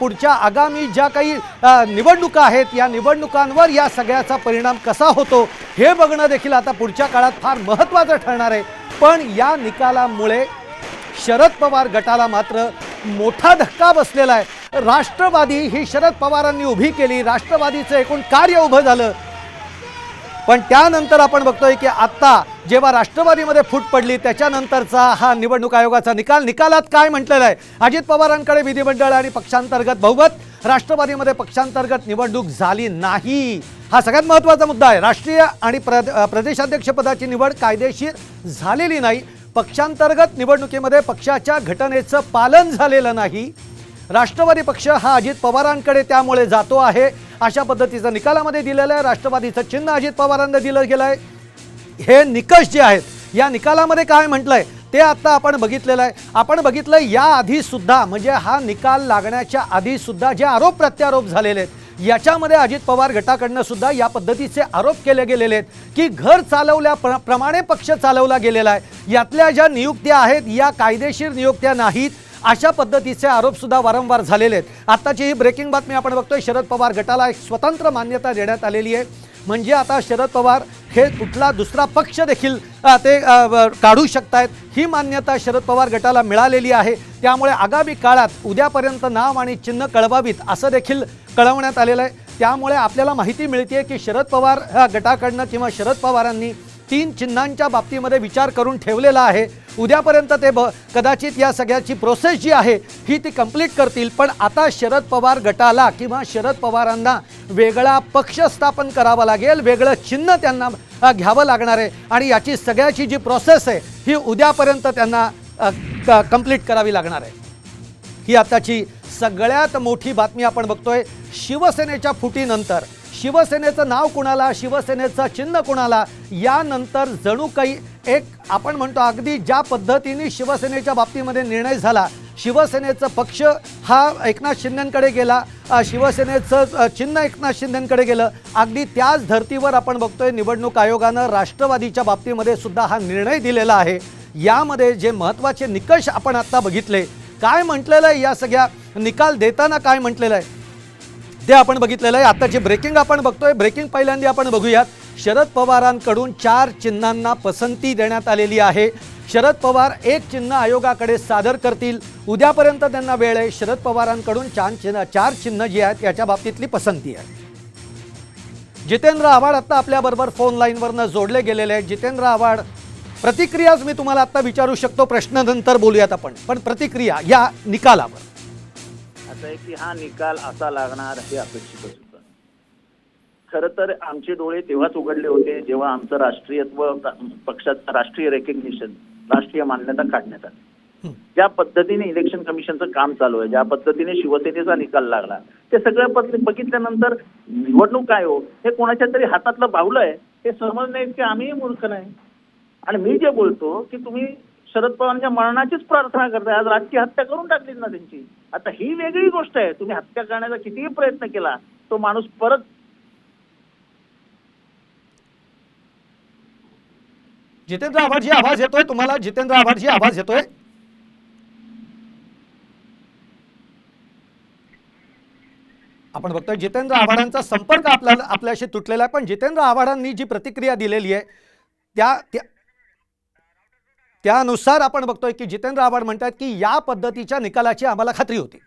पुढच्या आगामी ज्या काही निवडणुका आहेत या निवडणुकांवर या सगळ्याचा परिणाम कसा होतो हे बघणं देखील आता पुढच्या काळात फार महत्त्वाचं ठरणार आहे. पण या निकालामुळे शरद पवार गटाला मात्र मोठा धक्का बसलेला आहे. राष्ट्रवादी ही शरद पवारांनी उभी केली राष्ट्रवादीचं एकूण कार्य उभं झालं. पण त्यानंतर आपण बघतोय की आत्ता जेव्हा राष्ट्रवादीमध्ये फूट पडली त्याच्यानंतरचा हा निवडणूक आयोगाचा निकाल. निकालात काय म्हटलेलं आहे? अजित पवारांकडे विधिमंडळ आणि पक्षांतर्गत बहुमत. राष्ट्रवादीमध्ये पक्षांतर्गत निवडणूक झाली नाही. हा सगळ्यात महत्त्वाचा मुद्दा आहे. राष्ट्रीय आणि प्र प्रदेशाध्यक्षपदाची निवड कायदेशीर झालेली नाही. पक्षांतर्गत निवडणुकीमध्ये पक्षाच्या घटनेचं पालन झालेलं नाही. राष्ट्रवादी पक्ष हा अजित पवारांकडे त्यामुळे जातो आहे. अशा पद्धतीचं निकालामध्ये दिलेलं आहे. राष्ट्रवादीचं चिन्ह अजित पवारांना दिलं गेलं आहे हे निकष जे आहेत या निकालामध्ये काय म्हटलंय ते आत्ता आपण बघितलेलं आहे. आपण बघितलं या आधी सुद्धा म्हणजे हा निकाल लागण्याच्या आधी सुद्धा जे आरोप प्रत्यारोप झालेले आहेत याच्यामध्ये अजित पवार गटाकडनं सुद्धा या पद्धतीचे आरोप केले गेलेले आहेत की घर चालवल्या प्र- प्रमाणे पक्ष चालवला गेलेला आहे. यातल्या ज्या नियुक्त्या आहेत या कायदेशीर नियुक्त्या नाहीत. अशा पद्धतीचे आरोप सुद्धा वारंवार झालेले आहेत. आत्ताची ही ब्रेकिंग बातमी आपण बघतोय शरद पवार गटाला एक स्वतंत्र मान्यता देण्यात आलेली आहे. म्हणजे आता शरद पवार हे कुठला दुसरा पक्ष देखील ते काढू शकतायत ही मान्यता शरद पवार गटाला मिळालेली आहे. त्यामुळे आगामी काळात उद्यापर्यंत नाव आणि चिन्ह कळवावीत असं देखील कळवण्यात आलेलं आहे. त्यामुळे आपल्याला माहिती मिळते की शरद पवार गटाकडनं किंवा शरद पवारांनी तीन चिन्हांच्या बाबतीमध्ये विचार करून ठेवलेला आहे. उद्यापर्यंत ते ब कदाचित या सगळ्याची प्रोसेस जी आहे ही ती कंप्लीट करतील. पण आता शरद पवार गटाला किंवा शरद पवारांना वेगळा पक्ष स्थापन करावा लागेल वेगळं चिन्ह त्यांना घ्यावं लागणार आहे. आणि याची सगळ्याची जी प्रोसेस आहे ही उद्यापर्यंत त्यांना कंप्लीट करावी लागणार आहे. ही आताची सगळ्यात मोठी बातमी आपण बघतोय शिवसेनेच्या फुटीनंतर. शिवसेनेचं नाव कुणाला शिवसेनेचं चिन्ह कुणाला यानंतर जणू काही एक आपण म्हणतो अगदी ज्या पद्धतीने शिवसेनेच्या बाबतीमध्ये निर्णय झाला शिवसेनेचं पक्ष हा एकनाथ शिंदेकडे गेला शिवसेनेचं चिन्ह एकनाथ शिंदेकडे गेलं अगदी त्याच धर्तीवर आपण बघतोय निवडणूक आयोगानं राष्ट्रवादीच्या बाबतीमध्ये सुद्धा हा निर्णय दिलेला आहे. यामध्ये जे महत्त्वाचे निकष आपण आत्ता बघितले काय म्हटलेलं आहे या सगळ्या निकाल देताना काय म्हटलेलं आहे? ते आपण बघितलेलं आहे. आताची ब्रेकिंग आपण बघतोय ब्रेकिंग पहिल्यांदा आपण बघूयात. शरद पवारांकडून चार चिन्हांना पसंती देण्यात आलेली आहे. शरद पवार एक चिन्ह आयोगाकडे सादर करतील. उद्यापर्यंत त्यांना वेळ आहे. शरद पवारांकडून चार चिन्ह चार चिन्ह जी आहेत याच्या बाबतीतली पसंती आहे. जितेंद्र आव्हाड आत्ता आपल्याबरोबर फोन लाईनवरनं जोडले गेलेले आहेत. जितेंद्र आव्हाड प्रतिक्रियाच मी तुम्हाला आत्ता विचारू शकतो. प्रश्न नंतर बोलूयात आपण. पण प्रतिक्रिया या निकालावर. असं आहे की हा निकाल असा लागणार हे अपेक्षितच होतं खरं तर आमचे डोळे तेव्हाच उघडले होते जेव्हा आमचं राष्ट्रीयत्व पक्षाचं राष्ट्रीय रेकग्निशन राष्ट्रीय मान्यता काढण्यात आली. ज्या पद्धतीने इलेक्शन कमिशनचं काम चालू आहे ज्या पद्धतीने शिवसेनेचा निकाल लागला ते सगळं बघितल्यानंतर निवडणूक काय हो हे कोणाच्या तरी हातातलं बाहुलं आहे हे समजणे की आम्ही मूर्ख नाही. आणि मी जे बोलतो की तुम्ही शरद पवारांच्या मरणाचीच प्रार्थना करताय. आज राजकीय हत्या करून टाकली ना त्यांची. आता ही वेगळी गोष्ट आहे. तुम्ही हत्या करण्याचा कितीही प्रयत्न केला तो माणूस परत जितेंद्र आभारजी आवाज येतोय? तुम्हाला जितेंद्र आभारजी आवाज येतोय? आपण बघतोय जितेंद्र आव्हाडांचा संपर्क आपल्याला आपल्याशी तुटलेला आहे. पण जितेंद्र आव्हाडांनी जी प्रतिक्रिया दिलेली आहे त्या त्या- त्यानुसार आपण बघतोय की जितेंद्र आव्हाड म्हणतात की या पद्धतीच्या निकालाची आम्हाला खात्री होती.